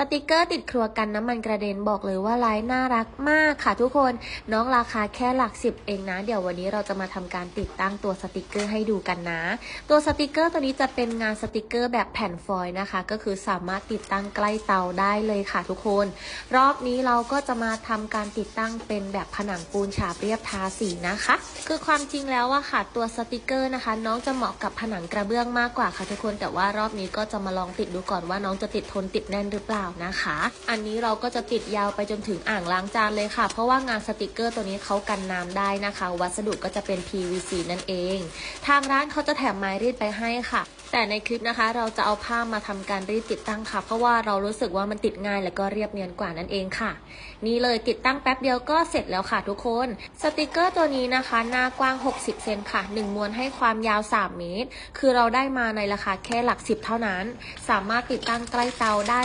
สติกเกอร์ติดครัวกันน้ำมันกระเด็นบอกเลยว่าลายน่ารักมากค่ะทุกคน น้องราคาแค่หลักสิบเองนะ เดี๋ยววันนี้เราจะมาทำการติดตั้งตัวสติกเกอร์ให้ดูกันนะ ตัวสติกเกอร์ตัวนี้จะเป็นงานสติกเกอร์แบบแผ่นฟอยล์นะคะ ก็คือสามารถติดตั้งใกล้เตาได้เลยค่ะทุกคน รอบนี้เราก็จะมาทำการติดตั้งเป็นแบบผนังปูนฉาบเรียบทาสีนะคะ คือความจริงแล้วอะค่ะตัวสติกเกอร์นะคะ น้องจะเหมาะกับผนังกระเบื้องมากกว่าค่ะทุกคน แต่ว่ารอบนี้ก็จะมาลองติดดูก่อนว่าน้องจะติดทนติดแน่นหรือเปล่านะคะ อันนี้เราก็จะติดยาวไปจนถึงอ่างล้างจานเลยค่ะ เพราะว่างานสติกเกอร์ตัวนี้เขากันน้ำได้นะคะ วัสดุก็จะเป็น PVC นั่นเอง ทางร้านเขาจะแถมไม้รีดไปให้ค่ะแต่ในคลิปนะคะเราจะเอาผ้ามาทำการรีดติดตั้งค่ะ เพราะว่าเรารู้สึกว่ามันติดง่ายและก็เรียบเนียนกว่านั่นเองค่ะ นี่เลยติดตั้งแป๊บเดียวก็เสร็จแล้วค่ะทุกคน สติกเกอร์ตัวนี้นะคะ หน้ากว้าง 60 เซนค่ะ 1มวนให้ความยาว 3 เมตร คือเราได้มาในราคาแค่หลัก 10 เท่านั้น สามารถติดตั้งใกล้เตาได้